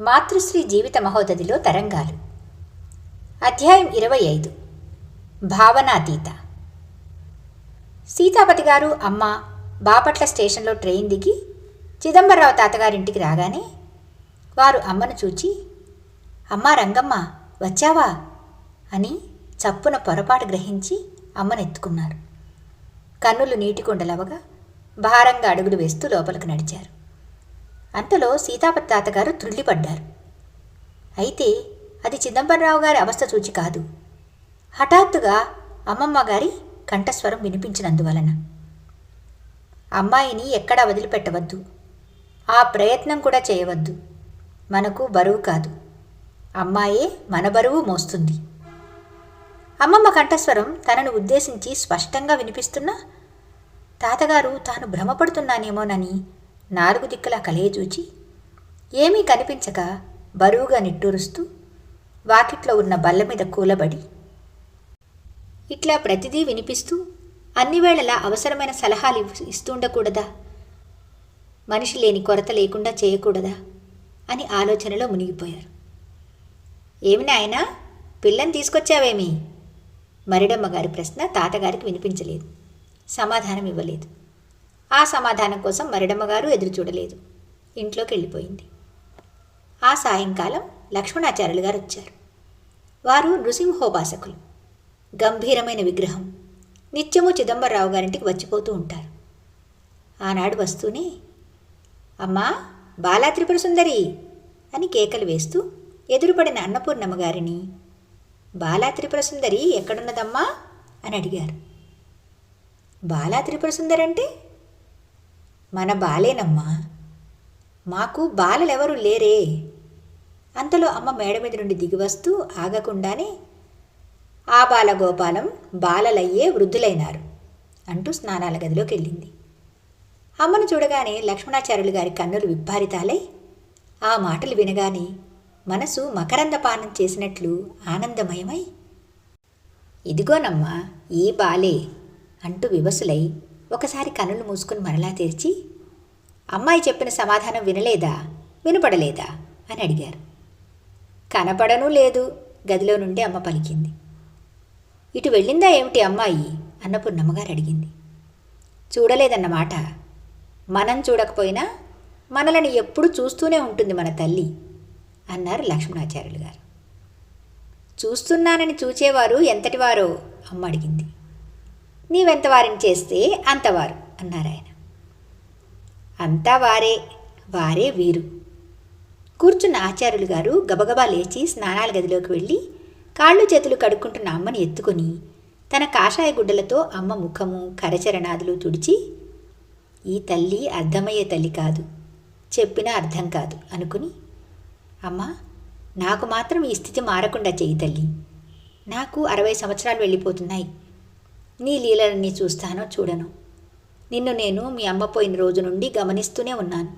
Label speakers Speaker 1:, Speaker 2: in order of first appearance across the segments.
Speaker 1: మాతృశ్రీ జీవిత మహోదధిలో తరంగాలు. అధ్యాయం ఇరవై ఐదు. భావనాతీత. సీతాపతి గారు అమ్మ బాపట్ల స్టేషన్లో ట్రైన్ దిగి చిదంబరరావు తాతగారింటికి రాగానే వారు అమ్మను చూచి అమ్మా రంగమ్మ వచ్చావా? అని చప్పున పొరపాటు గ్రహించి అమ్మనెత్తుకున్నారు. కన్నులు నీటి కుండలవగా భారంగా అడుగులు వేస్తూ లోపలికి నడిచారు. అంతలో సీతాపతి తాతగారు త్రుళ్ళిపడ్డారు అయితే అది చిదంబరరావు గారి అవస్థ చూచి కాదు. హఠాత్తుగా అమ్మమ్మ గారి కంఠస్వరం వినిపించినందువలన. అమ్మాయిని ఎక్కడా వదిలిపెట్టవద్దు. ఆ ప్రయత్నం కూడా చేయవద్దు. మనకు బరువు కాదు. అమ్మాయే మన బరువు మోస్తుంది. అమ్మమ్మ కంఠస్వరం తనను ఉద్దేశించి స్పష్టంగా వినిపిస్తున్నా తాతగారు తాను భ్రమపడుతున్నానేమోనని నాలుగు దిక్కులా కలయజూచి ఏమీ కనిపించక బరువుగా నిట్టూరుస్తూ వాకిట్లో ఉన్న బల్ల మీద కూలబడి ఇట్లా ప్రతిదీ వినిపిస్తూ అన్ని వేళలా అవసరమైన సలహాలు ఇస్తుండకూడదా? మనిషి లేని కొరత లేకుండా చేయకూడదా? అని ఆలోచనలో మునిగిపోయారు. ఏమి నాయనా పిల్లని తీసుకొచ్చావేమి? మరిడమ్మ గారి ప్రశ్న తాతగారికి వినిపించలేదు. సమాధానం ఇవ్వలేదు. ఆ సమాధానం కోసం మరిడమ్మ గారు ఎదురు చూడలేదు. ఇంట్లోకి వెళ్ళిపోయింది. ఆ సాయంకాలం లక్ష్మణాచార్యులు గారు వచ్చారు. వారు నృసింహోపాసకులు. గంభీరమైన విగ్రహం. నిత్యము చిదంబరరావు గారింటికి వచ్చిపోతూ ఉంటారు. ఆనాడు వస్తూనే అమ్మా బాలా త్రిపుర సుందరి అని కేకలు వేస్తూ ఎదురుపడిన అన్నపూర్ణమ్మ గారిని బాలా త్రిపుర సుందరి ఎక్కడున్నదమ్మా? అని అడిగారు. బాలా త్రిపుర సుందరి అంటే మన బాలేనమ్మా. మాకు బాలలెవరూ లేరే. అంతలో అమ్మ మేడ మీద నుండి దిగివస్తూ ఆగకుండానే ఆ బాలగోపాలం బాలలయ్యే వృద్ధులైనారు అంటూ స్నానాల గదిలోకి వెళ్ళింది అమ్మను చూడగానే లక్ష్మణాచార్యులు గారి కన్నులు విప్పారితాలై ఆ మాటలు వినగానే మనసు మకరందపానం చేసినట్లు ఆనందమయమై ఇదిగోనమ్మా ఈ బాలే అంటూ వివసులై ఒకసారి కనులు మూసుకుని మరలా తెరిచి అమ్మాయి చెప్పిన సమాధానం వినలేదా? వినపడలేదా? అని అడిగారు. కనపడనూ లేదు గదిలో నుండి అమ్మ పలికింది. ఇటు వెళ్ళిందా ఏమిటి అమ్మాయి? అన్నపూర్ణమ్మగారు అడిగింది. చూడలేదన్నమాట. మనం చూడకపోయినా మనలను ఎప్పుడు చూస్తూనే ఉంటుంది మన తల్లి అన్నారు లక్ష్మణాచార్యులు గారు. చూస్తున్నానని చూచేవారు ఎంతటివారో? అమ్మ అడిగింది. నీవెంత వారిని చేస్తే అంతవారు అన్నారాయన అంతా వారే వారే వీరు. కూర్చున్న ఆచార్యులు గారు గబగబా లేచి స్నానాల గదిలోకి వెళ్ళి కాళ్ళు చేతులు కడుక్కుంటున్న అమ్మని ఎత్తుకొని తన కాషాయ గుడ్డలతో అమ్మ ముఖము కరచరణాదులు తుడిచి ఈ తల్లి అర్థమయ్యే తల్లి కాదు చెప్పినా అర్థం కాదు అనుకుని అమ్మా నాకు మాత్రం ఈ స్థితి మారకుండా చెయ్యి తల్లి. నాకు అరవై సంవత్సరాలు వెళ్ళిపోతున్నాయి. నీ లీలలన్నీ చూస్తానో చూడను. నిన్ను నేను మీ అమ్మ పోయిన రోజు నుండి గమనిస్తూనే ఉన్నాను.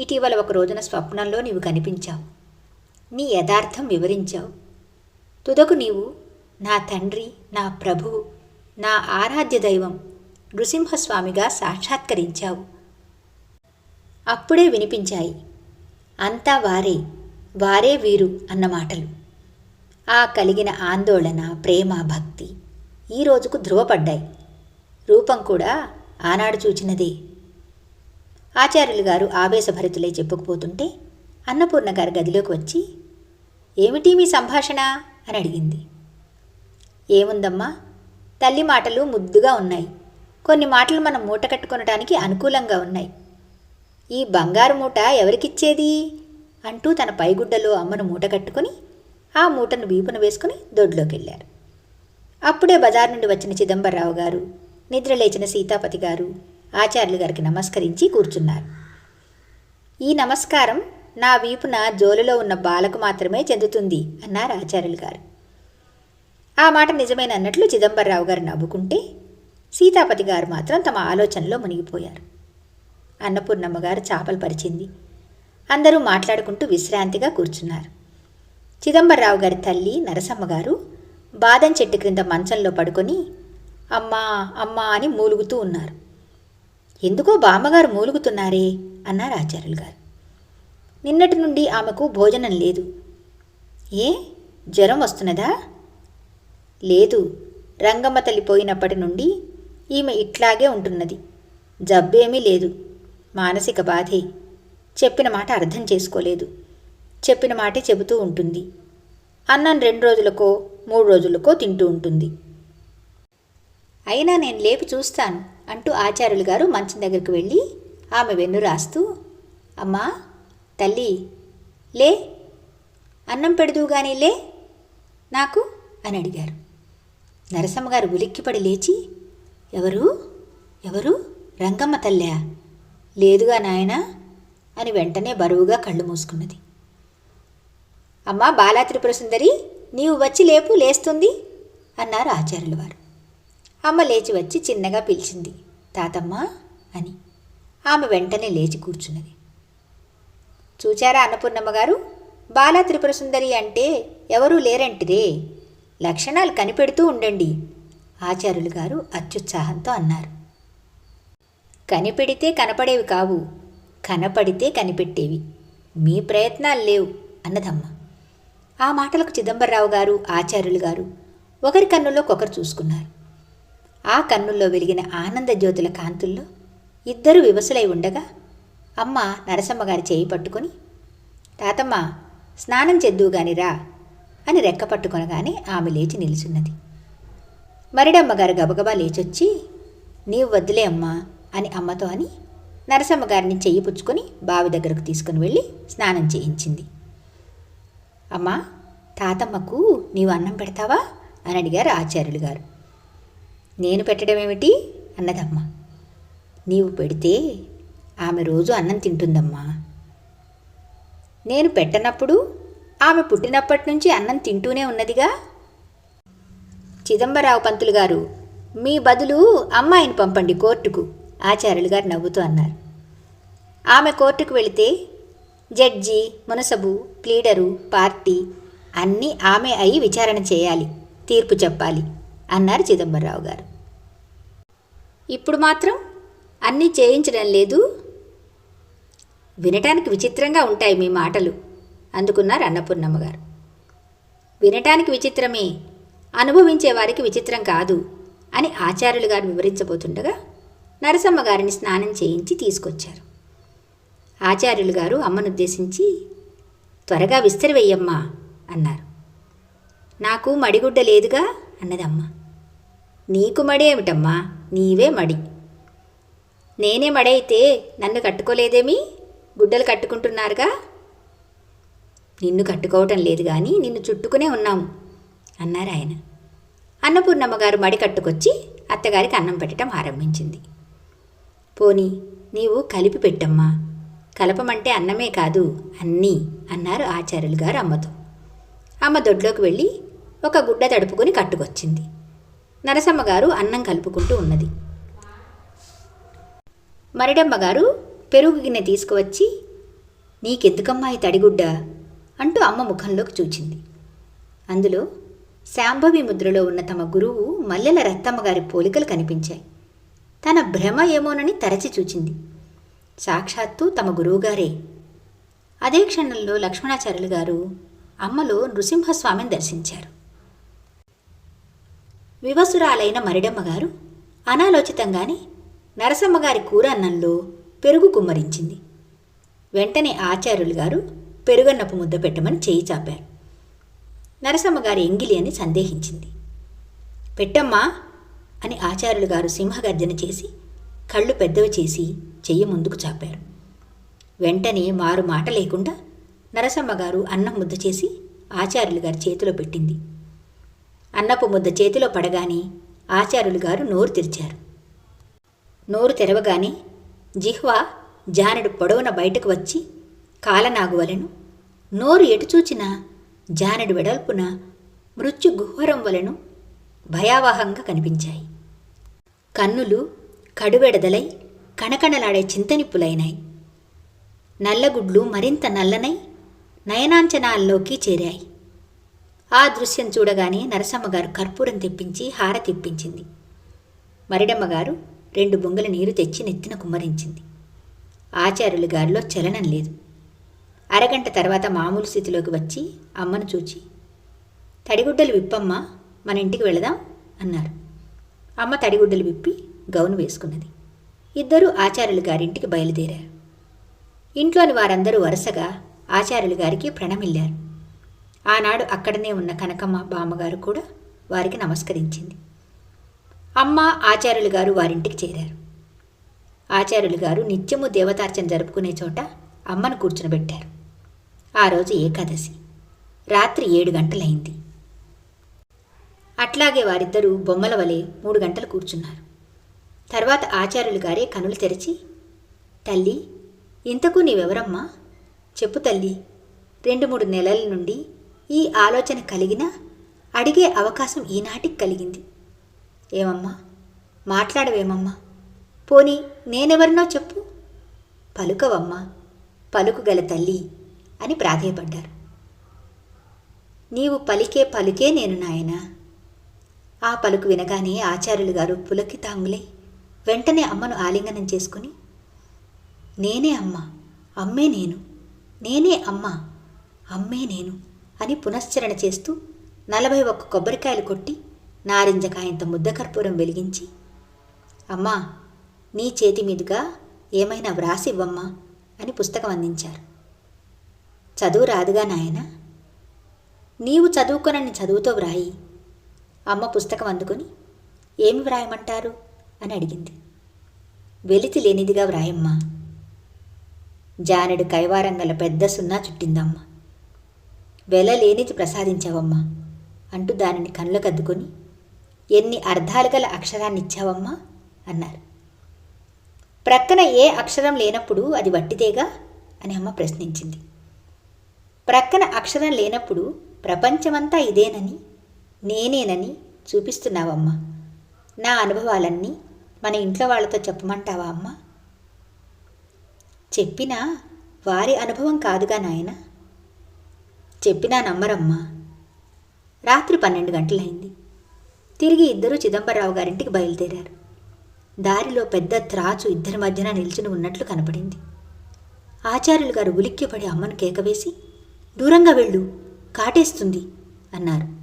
Speaker 1: ఇటీవల ఒక రోజున స్వప్నంలో నీవు కనిపించావు. నీ యథార్థం వివరించావు. తుదకు నీవు నా తండ్రి నా ప్రభువు నా ఆరాధ్య దైవం నృసింహస్వామిగా సాక్షాత్కరించావు. అప్పుడే వినిపించాయి. అంతా వారే వారే వీరు అన్న మాటలు. ఆ కలిగిన ఆందోళన ప్రేమ భక్తి. ఈ రోజుకు ధృవపడ్డాయి. రూపం కూడా ఆనాడు చూచినదే. ఆచార్యులు గారు ఆవేశభరితులై చెప్పుకుపోతుంటే అన్నపూర్ణ గారి గదిలోకి వచ్చి ఏమిటి మీ సంభాషణ? అని అడిగింది. ఏముందమ్మా తల్లి మాటలు ముద్దుగా ఉన్నాయి. కొన్ని మాటలు మనం మూట కట్టుకొనడానికి అనుకూలంగా ఉన్నాయి. ఈ బంగారు మూట ఎవరికిచ్చేది? అంటూ తన పైగుడ్డలో అమ్మను మూట కట్టుకుని ఆ మూటను వీపున వేసుకుని దొడ్లోకి వెళ్ళారు అప్పుడే బజార్ నుండి వచ్చిన చిదంబరరావు గారు నిద్రలేచిన సీతాపతి గారు ఆచార్యులు గారికి నమస్కరించి కూర్చున్నారు. ఈ నమస్కారం నా వీపున జోలులో ఉన్న బాలకు మాత్రమే చెందుతుంది అన్నారు ఆచార్యులు గారు. ఆ మాట నిజమేనన్నట్లు చిదంబరరావు గారు నవ్వుకుంటే సీతాపతి గారు మాత్రం తమ ఆలోచనలో మునిగిపోయారు. అన్నపూర్ణమ్మ గారు చేపలు పరిచింది. అందరూ మాట్లాడుకుంటూ విశ్రాంతిగా కూర్చున్నారు. చిదంబరరావు గారి తల్లి నరసమ్మ గారు బాదం చెట్టు క్రింద మంచంలో పడుకొని అమ్మా అమ్మా అని మూలుగుతూ ఉన్నారు. ఎందుకో బామ్మగారు మూలుగుతున్నారే? అన్నారు ఆచార్యులు గారు. నిన్నటి నుండి ఆమెకు భోజనం లేదు. ఏ? జ్వరం వస్తున్నదా? లేదు. రంగమ్మ తల్లి పోయినప్పటి నుండి ఈమె ఇట్లాగే ఉంటున్నది. జబ్బేమీ లేదు. మానసిక బాధే. చెప్పిన మాట అర్థం చేసుకోలేదు. చెప్పిన మాటే చెబుతూ ఉంటుంది. అన్నం రెండు రోజులకో మూడు రోజులకో తింటూ ఉంటుంది. అయినా నేను లేపి చూస్తాను అంటూ ఆచార్యులు గారు మంచం దగ్గరికి వెళ్ళి ఆమె వెన్ను రాస్తూ అమ్మా తల్లి లే అన్నం పెడదువు గాని లే నాకు అని అడిగారు. నరసమ్మ గారు ఉలిక్కిపడి లేచి ఎవరు ఎవరు రంగమ్మ తల్లా లేదుగా నాయనా అని వెంటనే బరువుగా కళ్ళు మూసుకున్నది. అమ్మా బాలా త్రిపుర సుందరి నీవు వచ్చి లేపు లేస్తుంది అన్నారు ఆచార్యుల వారు అమ్మ లేచి వచ్చి చిన్నగా పిలిచింది. తాతమ్మ అని. ఆమె వెంటనే లేచి కూర్చున్నది. చూచారా అన్నపూర్ణమ్మ గారు? బాలా త్రిపుర సుందరి అంటే ఎవరూ లేరంటిరే లక్షణాలు కనిపెడుతూ ఉండండి ఆచార్యులు గారు అత్యుత్సాహంతో అన్నారు. కనిపెడితే కనపడేవి కావు. కనపడితే కనిపెట్టేవి. మీ ప్రయత్నాలు లేవు అన్నదమ్మ. ఆ మాటలకు చిదంబరరావు గారు ఆచార్యులు గారు ఒకరి కన్నుల్లో ఒకరు చూసుకున్నారు. ఆ కన్నుల్లో వెలిగిన ఆనంద జ్యోతుల కాంతుల్లో ఇద్దరు వివసులై ఉండగా అమ్మ నరసమ్మ గారి చేయి పట్టుకొని తాతమ్మ స్నానం చెద్దువు గానిరా అని రెక్క పట్టుకొనగానే ఆమె లేచి నిలుచున్నది. మరిడమ్మగారు గబగబా లేచొచ్చి నీవు వద్దులే అమ్మా అని అమ్మతో అని నరసమ్మ గారిని చెయ్యి పుచ్చుకొని బావి దగ్గరకు తీసుకుని వెళ్ళి స్నానం చేయించింది. అమ్మా తాతమ్మకు నీవు అన్నం పెడతావా? అని అడిగారు ఆచార్యులు గారు. నేను పెట్టడం ఏమిటి అన్నదమ్మ. నీవు పెడితే ఆమె రోజు అన్నం తింటుందమ్మా. నేను పెట్టనప్పుడు ఆమె పుట్టినప్పటి నుంచి అన్నం తింటూనే ఉన్నదిగా? చిదంబరావు పంతులు గారు మీ బదులు అమ్మాయిని పంపండి కోర్టుకు ఆచార్యులు గారు నవ్వుతూ అన్నారు. ఆమె కోర్టుకు వెళితే జడ్జి మునసబు ప్లీడరు పార్టీ అన్నీ ఆమె అయి విచారణ చేయాలి తీర్పు చెప్పాలి అన్నారు చిదంబరరావు గారు. ఇప్పుడు మాత్రం అన్నీ చేయించడం లేదు. వినటానికి విచిత్రంగా ఉంటాయి మీ మాటలు అందుకున్నారు అన్నపూర్ణమ్మ గారు. వినటానికి విచిత్రమే అనుభవించే వారికి విచిత్రం కాదు అని ఆచార్యులు గారు వివరించబోతుండగా నరసమ్మ గారిని స్నానం చేయించి తీసుకొచ్చారు. ఆచార్యులు గారు అమ్మనుద్దేశించి త్వరగా విస్తరివెయ్యమ్మా అన్నారు. నాకు మడిగుడ్డ లేదుగా అన్నదమ్మ నీకు మడి ఏమిటమ్మా? నీవే మడి. నేనే మడైతే నన్ను కట్టుకోలేదేమి? గుడ్డలు కట్టుకుంటున్నారుగా? నిన్ను కట్టుకోవటం లేదు కానీ నిన్ను చుట్టుకునే ఉన్నాము అన్నారు ఆయన. అన్నపూర్ణమ్మ గారు మడి కట్టుకొచ్చి అత్తగారికి అన్నం పెట్టడం ఆరంభించింది. పోనీ నీవు కలిపి పెట్టమ్మా కలపమంటే అన్నమే కాదు అన్నీ అన్నారు ఆచార్యులు గారు అమ్మతో. అమ్మ దొడ్లోకి వెళ్ళి ఒక గుడ్డ తడుపుకొని కట్టుకొచ్చింది. నరసమ్మ గారు అన్నం కలుపుకుంటూ ఉన్నది. మరిడమ్మ గారు పెరుగు గిన్నె తీసుకువచ్చి నీకెందుకమ్మా ఈ తడిగుడ్డ? అంటూ అమ్మ ముఖంలోకి చూచింది. అందులో శాంభవి ముద్రలో ఉన్న తమ గురువు మల్లెల రత్తమ్మ గారి పోలికలు కనిపించాయి. తన భ్రమ ఏమోనని తరచి చూచింది. సాక్షాత్తు తమ గురువుగారే. అదే క్షణంలో లక్ష్మణాచార్యులు గారు అమ్మలో నృసింహస్వామిని దర్శించారు. వివసురాలైన మరిడమ్మగారు అనాలోచితంగానే నరసమ్మగారి కూర అన్నంలో పెరుగు కుమ్మరించింది. వెంటనే ఆచార్యులు గారు పెరుగన్నపు ముద్ద పెట్టమని చేయి చాపారు. నరసమ్మగారి ఎంగిలి అని సందేహించింది. పెట్టమ్మా అని ఆచార్యులు గారు సింహగర్జన చేసి కళ్ళు పెద్దవి చేసి చెయ్యి ముందుకు చాపారు. వెంటనే మారు మాట లేకుండా నరసమ్మ గారు అన్నం ముద్ద చేసి ఆచార్యులు గారి చేతిలో పెట్టింది. అన్నపు ముద్ద చేతిలో పడగానే ఆచార్యులు గారు నోరు తెరిచారు. నోరు తెరవగానే జిహ్వా జానెడు పొడవున బయటకు వచ్చి కాలనాగువలను నోరు ఎటు చూచినా జానెడు వెడల్పున మృత్యు గుహ్వరం వలెను భయావహంగా కనిపించాయి. కన్నులు కడువెడదలై కణకణలాడే చింతనిప్పులైనాయి. నల్లగుడ్లు మరింత నల్లనై నయనాంచనాల్లోకి చేరాయి. ఆ దృశ్యం చూడగానే నరసమ్మగారు కర్పూరం తెప్పించి హార తెప్పించింది. మరిడమ్మగారు రెండు బొంగల నీరు తెచ్చి నెత్తిన కుమ్మరించింది. ఆచార్యులు గారిలో చలనం లేదు. అరగంట తర్వాత మామూలు స్థితిలోకి వచ్చి అమ్మను చూచి తడిగుడ్డలు విప్పమ్మా మన ఇంటికి వెళదాం అన్నారు. అమ్మ తడిగుడ్డలు విప్పి గౌను వేసుకున్నది. ఇద్దరూ ఆచార్యులు గారింటికి బయలుదేరారు. ఇంట్లోని వారందరూ వరుసగా ఆచార్యులు గారికి ప్రణమిల్లారు. ఆనాడు అక్కడనే ఉన్న కనకమ్మ బామ్మగారు కూడా వారికి నమస్కరించింది. అమ్మ ఆచార్యులు గారు వారింటికి చేరారు. ఆచార్యులు గారు నిత్యము దేవతార్చన జరుపుకునే చోట అమ్మను కూర్చునబెట్టారు. ఆ రోజు ఏకాదశి. రాత్రి ఏడు గంటలైంది. అట్లాగే వారిద్దరూ బొమ్మల వలె మూడు గంటలు కూర్చున్నారు. తర్వాత ఆచార్యులు గారే కనులు తెరిచి తల్లి ఇంతకు నీవెవరమ్మా? చెప్పు తల్లి రెండు మూడు నెలల నుండి ఈ ఆలోచన కలిగినా అడిగే అవకాశం ఈనాటికి కలిగింది. ఏమమ్మా? మాట్లాడవేమమ్మా? పోనీ నేనెవరినో చెప్పు. పలుకవమ్మా పలుకుగల తల్లి అని ప్రాధేయపడ్డారు. నీవు పలికే పలుకే నేను నాయనా. ఆ పలుకు వినగానే ఆచార్యులు గారు పులకితాంగులై వెంటనే అమ్మను ఆలింగనం చేసుకుని నేనే అమ్మ అమ్మే నేను నేనే అమ్మ అమ్మే నేను అని పునశ్చరణ చేస్తూ నలభై ఒక్క కొబ్బరికాయలు కొట్టి నారింజకాయంత ముద్దకర్పూరం వెలిగించి అమ్మా నీ చేతి మీదుగా ఏమైనా వ్రాసి ఇవ్వమ్మా అని పుస్తకం అందించారు. చదువు రాదుగా నాయనా? నీవు చదువుకొనని చదువుతో వ్రాయి. అమ్మ పుస్తకం అందుకొని ఏమి వ్రాయమంటారు? అని అడిగింది. వెలితి లేనిదిగా వ్రాయమ్మా. జానెడు కైవారం గల పెద్ద సున్నా చుట్టిందమ్మ. వెల లేనిది ప్రసాదించావమ్మా అంటూ దానిని కళ్ళకద్దుకొని ఎన్ని అర్థాలు గల అక్షరాన్ని ఇచ్చావమ్మా అన్నారు. ప్రక్కన ఏ అక్షరం లేనప్పుడు అది వట్టిదేగా? అని అమ్మ ప్రశ్నించింది. ప్రక్కన అక్షరం లేనప్పుడు ప్రపంచమంతా ఇదేనని నేనేనని చూపిస్తున్నావమ్మా. నా అనుభవాలన్నీ మన ఇంట్లో వాళ్ళతో చెప్పమంటావా అమ్మా? చెప్పినా వారి అనుభవం కాదుగా నాయన. చెప్పినా నమ్మరమ్మా. రాత్రి పన్నెండు గంటలైంది. తిరిగి ఇద్దరూ చిదంబరరావు గారింటికి బయలుదేరారు. దారిలో పెద్ద త్రాచు ఇద్దరి మధ్యన నిల్చుని ఉన్నట్లు కనపడింది. ఆచార్యులు గారు ఉలిక్కిపడి అమ్మను కేకవేసి దూరంగా వెళ్ళు కాటేస్తుంది అన్నారు.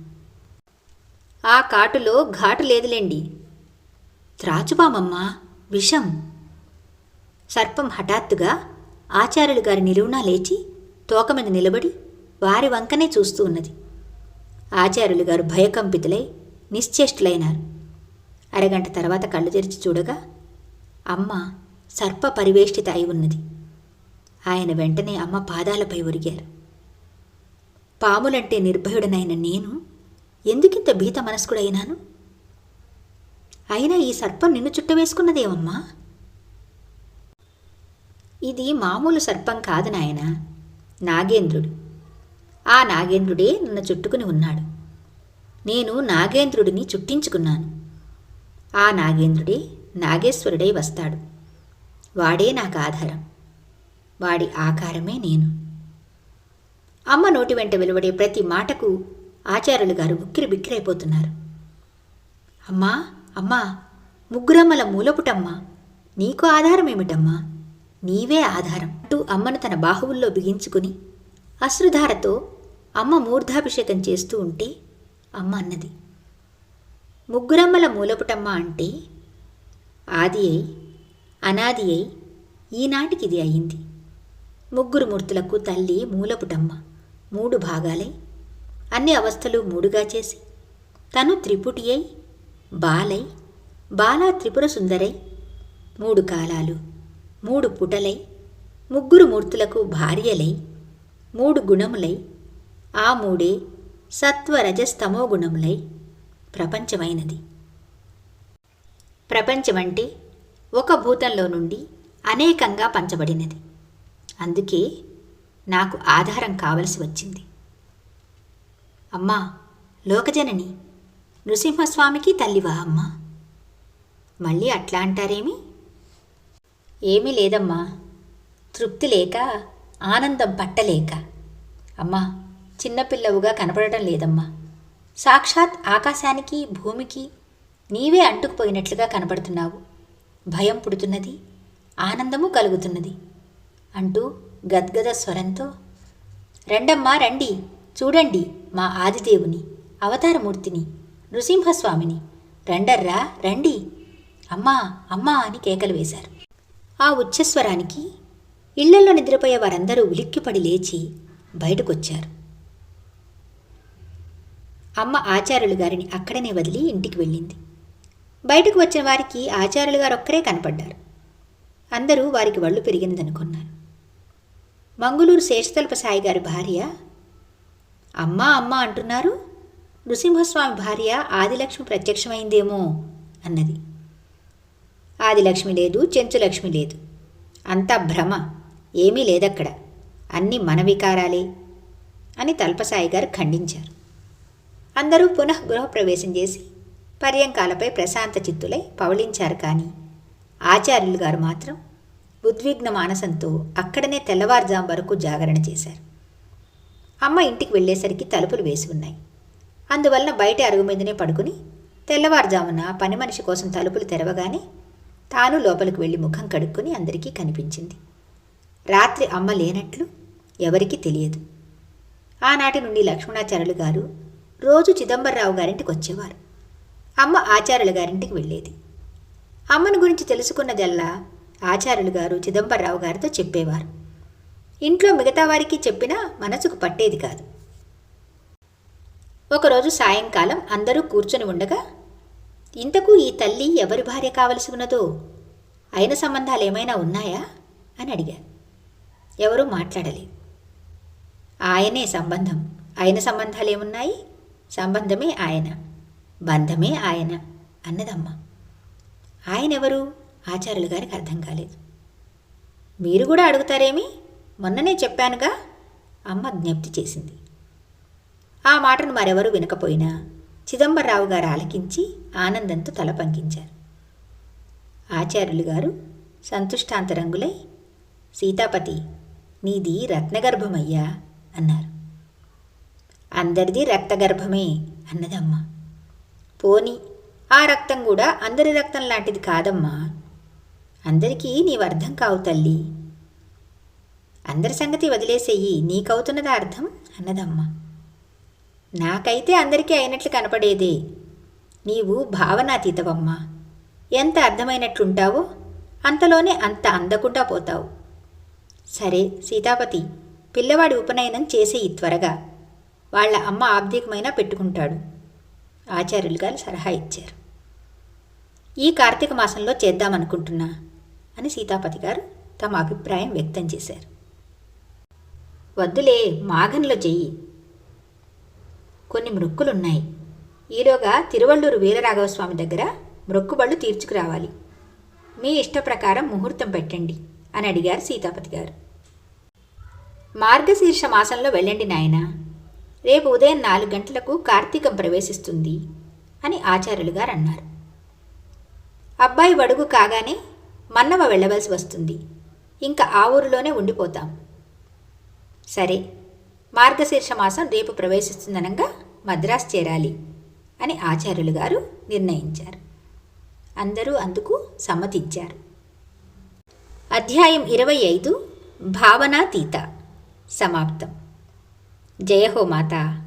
Speaker 1: ఆ కాటులో ఘాటు లేదులేండి. త్రాచుపామమ్మా విషం. సర్పం హఠాత్తుగా ఆచార్యులు గారి నిలువునా లేచి తోక మీద నిలబడి వారి వంకనే చూస్తూ ఉన్నది. ఆచార్యులు గారు భయకంపితులై నిశ్చేష్టులైనారు. అరగంట తర్వాత కళ్ళు తెరిచి చూడగా అమ్మ సర్ప పరివేష్టిత అయి ఉన్నది. ఆయన వెంటనే అమ్మ పాదాలపై ఒరిగారు. పాములంటే నిర్భయుడనైన నేను ఎందుకింత భీత మనస్కుడైనాను అయినా ఈ సర్పం నిన్ను చుట్టవేసుకున్నదేవమ్మా ఇది మామూలు సర్పం కాదు నాయన నాగేంద్రుడు. ఆ నాగేంద్రుడే నన్ను చుట్టుకుని ఉన్నాడు. నేను నాగేంద్రుడిని చుట్టించుకున్నాను. ఆ నాగేంద్రుడే నాగేశ్వరుడై వస్తాడు. వాడే నాకు ఆధారం వాడి ఆకారమే నేను. అమ్మ నోటి వెంట వెలువడే ప్రతి మాటకు ఆచార్యులు గారు ఉక్కిరి బిక్కిరైపోతున్నారు అమ్మా అమ్మా ముగ్గురమ్మల మూలపుటమ్మా నీకు ఆధారం ఏమిటమ్మా నీవే ఆధారం. అంటూ అమ్మను తన బాహువుల్లో బిగించుకుని అశ్రుధారతో అమ్మ మూర్ధాభిషేకం చేస్తూ ఉంటే అమ్మ అన్నది ముగ్గురమ్మల మూలపుటమ్మ అంటే ఆది అయి అనాది అయి ఈనాటికి ఇది అయింది. ముగ్గురు మూర్తులకు తల్లి మూలపుటమ్మ. మూడు భాగాలై అన్ని అవస్థలు మూడుగా చేసి తను త్రిపుటి అయి బాలై బాలా త్రిపుర సుందరై మూడు కాలాలు మూడు పుటలై ముగ్గురు మూర్తులకు భార్యలై మూడు గుణములై ఆ మూడే సత్వరజస్తమో గుణములై ప్రపంచమైనది. ప్రపంచమంటే ఒక భూతంలో నుండి అనేకంగా పంచబడినది. అందుకే నాకు ఆధారం కావలసి వచ్చింది. అమ్మా లోకజనని నృసింహస్వామికి తల్లివా అమ్మా మళ్ళీ అట్లా అంటారేమి ఏమీ లేదమ్మా. తృప్తి లేక ఆనందం పట్టలేక. అమ్మా చిన్నపిల్లవుగా కనపడటం లేదమ్మా. సాక్షాత్ ఆకాశానికి భూమికి నీవే అంటుకుపోయినట్లుగా కనపడుతున్నావు. భయం పుడుతున్నది ఆనందము కలుగుతున్నది అంటూ గద్గద స్వరంతో రండమ్మా రండి చూడండి మా ఆదిదేవుని అవతారమూర్తిని. నృసింహస్వామిని. రండర్రా రండి. అమ్మా అమ్మా అని కేకలు వేశారు. ఆ ఉచ్చస్వరానికి ఇళ్ళలో నిద్రపోయే వారందరూ ఉలిక్కిపడి లేచి బయటకొచ్చారు. అమ్మ ఆచార్యులు గారిని అక్కడనే వదిలి ఇంటికి వెళ్ళింది. బయటకు వచ్చిన వారికి ఆచార్యులు గారు ఒక్కరే కనపడ్డారు. అందరూ వారికి వళ్ళు పెరిగినదనుకున్నారు. మంగుళూరు శేషతల్ప సాయి గారి భార్య అమ్మా అమ్మా అంటున్నారు. నృసింహస్వామి భార్య ఆదిలక్ష్మి ప్రత్యక్షమైందేమో అన్నది. ఆదిలక్ష్మి లేదు చెంచులక్ష్మి లేదు. అంతా భ్రమ ఏమీ లేదక్కడ. అన్నీ మన వికారాలే అని తల్పసాయి గారు ఖండించారు. అందరూ పునః గృహప్రవేశం చేసి పర్యంకాలపై ప్రశాంత చిత్తులై పవళించారు కానీ ఆచార్యులు గారు మాత్రం ఉద్విగ్న మానసంతో అక్కడనే తెల్లవారుజాము వరకు జాగరణ చేశారు. అమ్మ ఇంటికి వెళ్ళేసరికి తలుపులు వేసి ఉన్నాయి. అందువలన బయట అరుగు మీదనే పడుకుని తెల్లవారుజామున పని మనిషి కోసం తలుపులు తెరవగానే తాను లోపలికి వెళ్ళి ముఖం కడుక్కుని అందరికీ కనిపించింది. రాత్రి అమ్మ లేనట్లు ఎవరికీ తెలియదు. ఆనాటి నుండి లక్ష్మణాచార్యులు గారు రోజు చిదంబరరావు గారింటికి వచ్చేవారు. అమ్మ ఆచార్యుల గారింటికి వెళ్ళేది. అమ్మను గురించి తెలుసుకున్నదల్లా ఆచార్యులు గారు చిదంబరరావు గారితో చెప్పేవారు. ఇంట్లో మిగతా వారికి చెప్పినా మనసుకు పట్టేది కాదు. ఒకరోజు సాయంకాలం అందరూ కూర్చొని ఉండగా ఇంతకు ఈ తల్లి ఎవరి భార్య కావలసి ఉన్నదో? అయిన సంబంధాలు ఏమైనా ఉన్నాయా? అని అడిగారు ఎవరూ మాట్లాడలేదు. ఆయనే సంబంధం. అయిన సంబంధాలు ఏమున్నాయి సంబంధమే ఆయన. బంధమే ఆయన అన్నదమ్మ. ఆయన ఎవరు ఆచార్యులు గారికి అర్థం కాలేదు. మీరు కూడా అడుగుతారేమి? మొన్ననే చెప్పానుగా? అమ్మ జ్ఞప్తి చేసింది. ఆ మాటను మరెవరూ వినకపోయినా చిదంబరరావు గారు ఆలకించి ఆనందంతో తల పంకించారు. ఆచార్యులు గారు సంతుష్టాంతరంగులై సీతాపతి నీది రత్నగర్భమయ్యా అన్నారు. అందరిది రక్తగర్భమే అన్నదమ్మ. పోని ఆ రక్తం కూడా అందరి రక్తం లాంటిది కాదమ్మా. అందరికీ నీవు అర్థం కావు తల్లి. అందరి సంగతి వదిలేసేయి నీకవుతున్నదా అర్థం అన్నదమ్మా. నాకైతే అందరికీ అయినట్లు కనపడేదే. నీవు భావనాతీతవమ్మా. ఎంత అర్థమైనట్లుంటావో అంతలోనే అంత అందకుండా పోతావు. సరే సీతాపతి పిల్లవాడి ఉపనయనం చేసేయి త్వరగా. వాళ్ళ అమ్మ ఆబ్దికమైనా పెట్టుకుంటాడు. ఆచార్యులు గారు సలహా ఇచ్చారు. ఈ కార్తీక మాసంలో చేద్దామనుకుంటున్నా అని సీతాపతి గారు తమ అభిప్రాయం వ్యక్తం చేశారు. వద్దులే మాఘంలో చెయ్యి. కొన్ని మృక్కులున్నాయి. ఈలోగా తిరువళ్ళూరు వీరరాఘవస్వామి దగ్గర మృక్కుబళ్ళు తీర్చుకురావాలి. మీ ఇష్ట ప్రకారం ముహూర్తం పెట్టండి అని అడిగారు సీతాపతి గారు. మార్గశీర్ష మాసంలో వెళ్ళండి నాయనా. రేపు ఉదయం నాలుగు గంటలకు కార్తీకం ప్రవేశిస్తుంది అని ఆచార్యులు గారు అన్నారు. అబ్బాయి వడుగు కాగానే మన్నవ వెళ్ళవలసి వస్తుంది. ఇంకా ఆ ఊరిలోనే ఉండిపోతాం. సరే మార్గశీర్ష మాసం రేపు ప్రవేశిస్తుందనగా మద్రాస్ చేరాలి అని ఆచార్యులు గారు నిర్ణయించారు. అందరూ అందుకు సమ్మతించారు. అధ్యాయం ఇరవై ఐదు భావనాతీత సమాప్తం. జయహో మాత మాతా.